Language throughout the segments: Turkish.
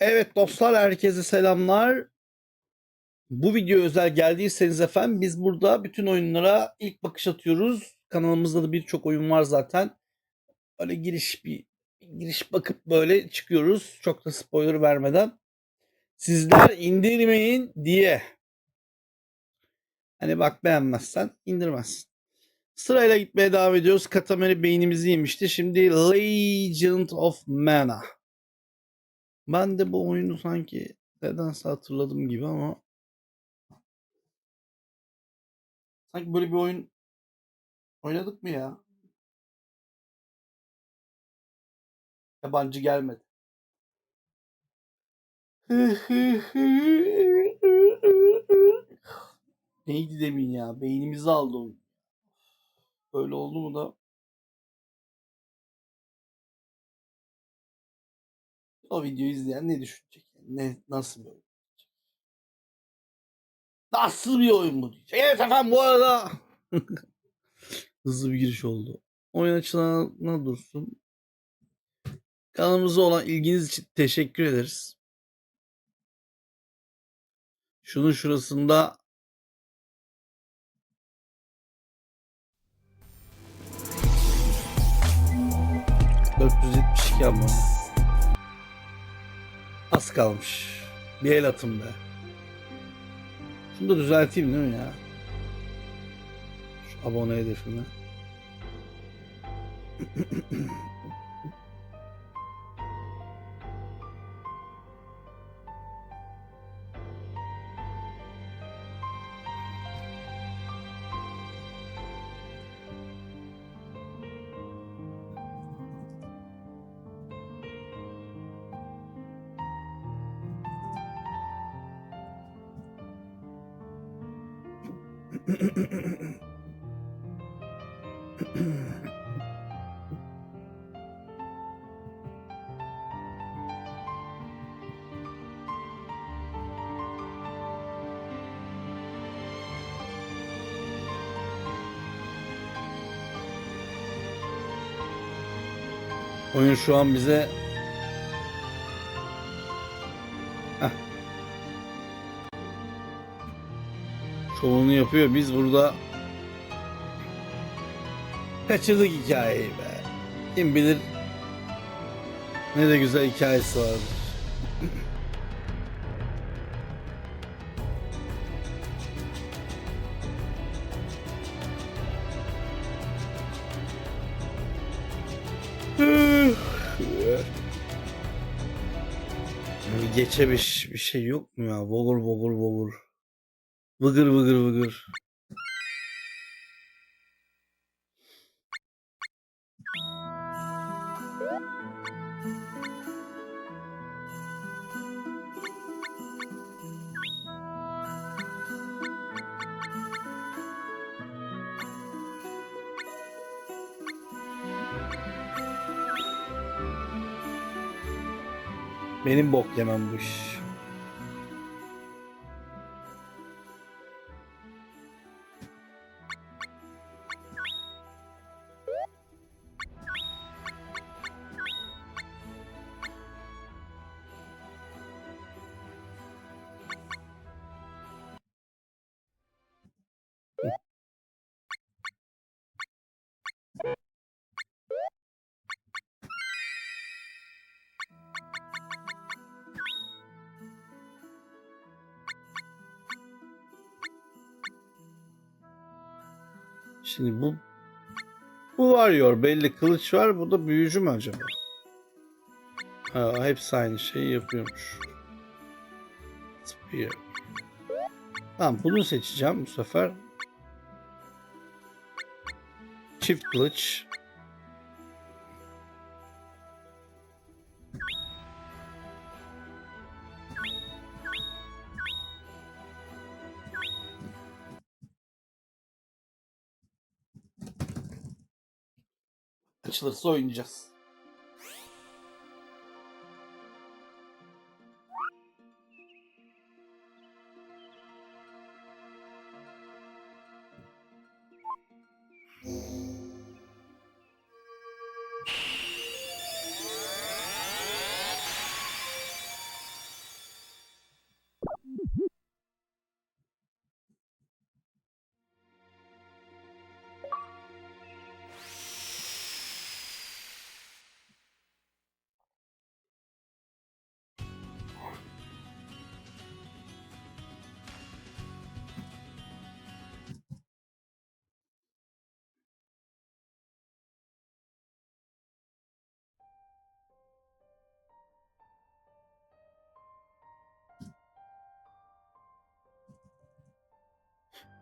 Evet dostlar herkese selamlar. Bu video özel geldiyseniz efendim biz burada bütün oyunlara ilk bakış atıyoruz. Kanalımızda da birçok oyun var zaten. Öyle giriş bir giriş bakıp böyle çıkıyoruz. Çok da spoiler vermeden. Sizler indirmeyin diye. Hani bak beğenmezsen indirmezsin. Sırayla gitmeye devam ediyoruz. Katamari beynimizi yemişti. Şimdi Legend of Mana. Ben de bu oyunu sanki nedense hatırladım gibi ama sanki böyle bir oyun oynadık mı ya? Yabancı gelmedi. Neydi demin ya? Beynimizi aldı oyun. Böyle oldu mu da o videoyu izleyen ne düşünecek? Ne, nasıl bir oyun? Nasıl bir oyun bu diyecek. Evet efendim bu arada hızlı bir giriş oldu. Oyun açılana dursun. Kanalımıza olan ilginiz için teşekkür ederiz. Şunun şurasında ...472 abone. Az kalmış. Bir el atın be. Şunu da düzelteyim değil mi ya? Şu abone hedefimi. Oyun şu an bize şovunu yapıyor. Biz burada kaçırdık hikayeyi be. Kim bilir ne de güzel hikayesi vardır. Yani Geçemiş bir şey yok mu ya? Vogur vogur vogur. Vıgır vıgır vıgır. Benim bok yemem bu iş. Şimdi bu bu varıyor belli kılıç var. Bu da büyücü mü acaba? Ha, hepsi aynı şeyi yapıyormuş. Spear. Tamam bunu seçeceğim bu sefer. Çift kılıç. Açılırsa oynayacağız.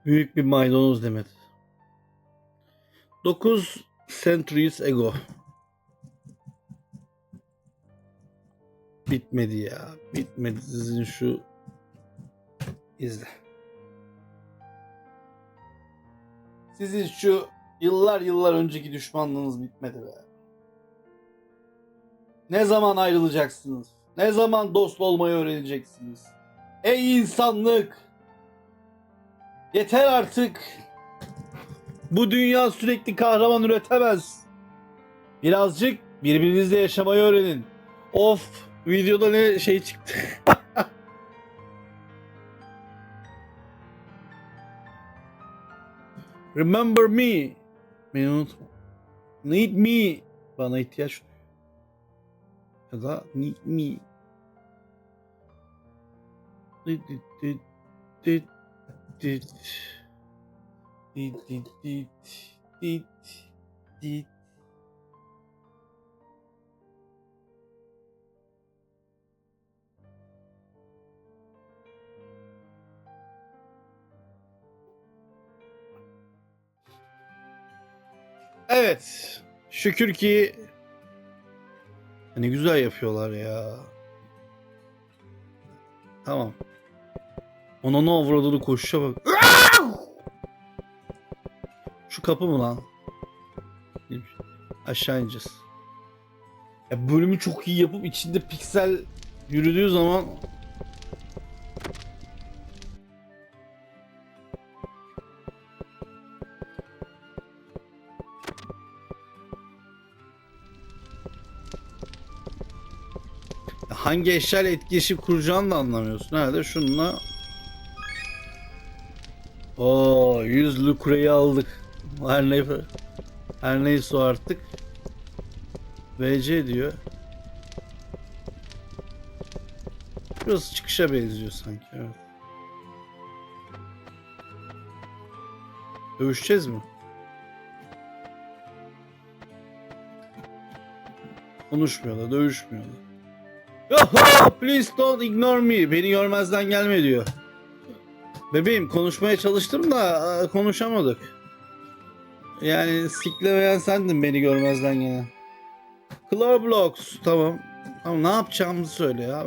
Büyük bir maydanoz Demet. 9 centuries ago. Bitmedi ya. Bitmedi sizin şu izle. Sizin şu yıllar yıllar önceki düşmanlığınız bitmedi be. Ne zaman ayrılacaksınız? Ne zaman dost olmayı öğreneceksiniz? Ey insanlık! Yeter artık! Bu dünya sürekli kahraman üretemez. Birazcık birbirinizle yaşamayı öğrenin. Of! Videoda ne şey çıktı. Remember me. Beni unutma. Need me. Bana ihtiyaç. Ya da need me. Dit dit dit dit dit dit dit dit dit dit Evet. Şükür ki ne güzel yapıyorlar ya. Tamam. Ona ne avradını koşuşa bak. Şu kapı mı lan? Aşağı ineceğiz. Ya bölümü çok iyi yapıp içinde piksel yürüdüğü zaman hangi eşyayla etkileşim kuracağını da anlamıyorsun. Herhalde şununla Oo 100 lukreyi aldık. Her ne her neyse artık. VC diyor. Burası çıkışa benziyor sanki. Evet. Dövüşeceğiz mi? Konuşmuyorlar, dövüşmüyorlar. Yoho, please don't ignore me. Beni görmezden gelme diyor. Bebeğim konuşmaya çalıştım da e, konuşamadık. Yani siklemeyen sendin beni görmezden gelen. Claw blocks tamam. Tamam ne yapacağımızı söyle ya.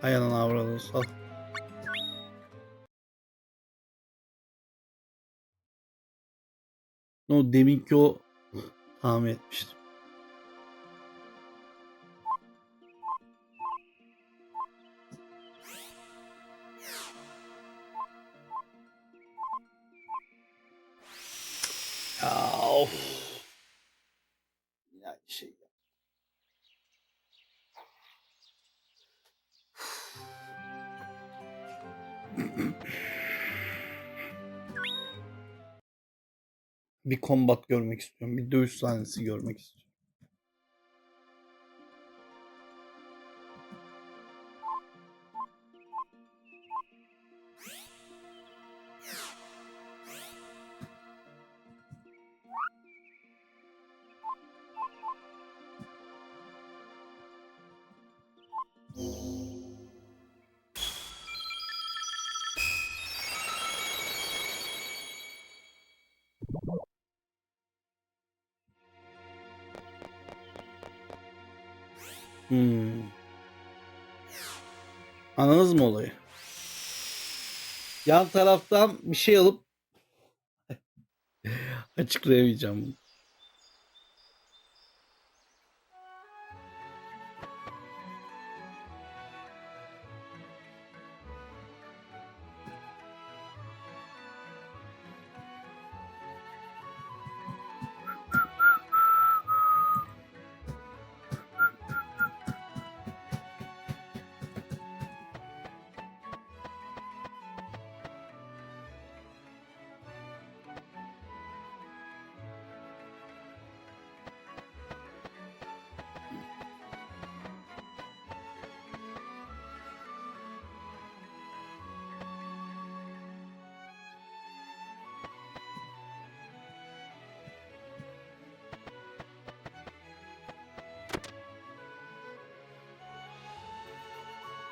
Hay anan avradı sal. No deminki o tahmin. Of. Aynı şey. ya. Bir kombat görmek istiyorum. Bir dövüş sahnesi görmek istiyorum. Hmm. Anladınız mı olayı? Yan taraftan bir şey alıp açıklayamayacağım bunu.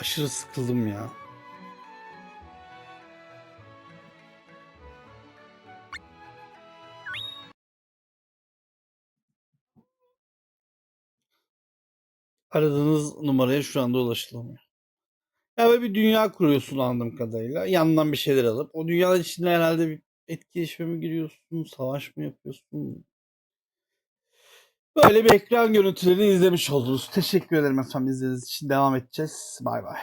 Aşırı sıkıldım ya. Aradığınız numaraya şu anda ulaşılamıyor. Ya böyle bir dünya kuruyorsun anladığım kadarıyla. Yandan bir şeyler alıp. O dünyanın içinde herhalde bir etkileşime mi giriyorsun? Savaş mı yapıyorsun? Böyle bir ekran görüntülerini izlemiş oldunuz. Teşekkür ederim efendim izlediğiniz için. Devam edeceğiz. Bay bay.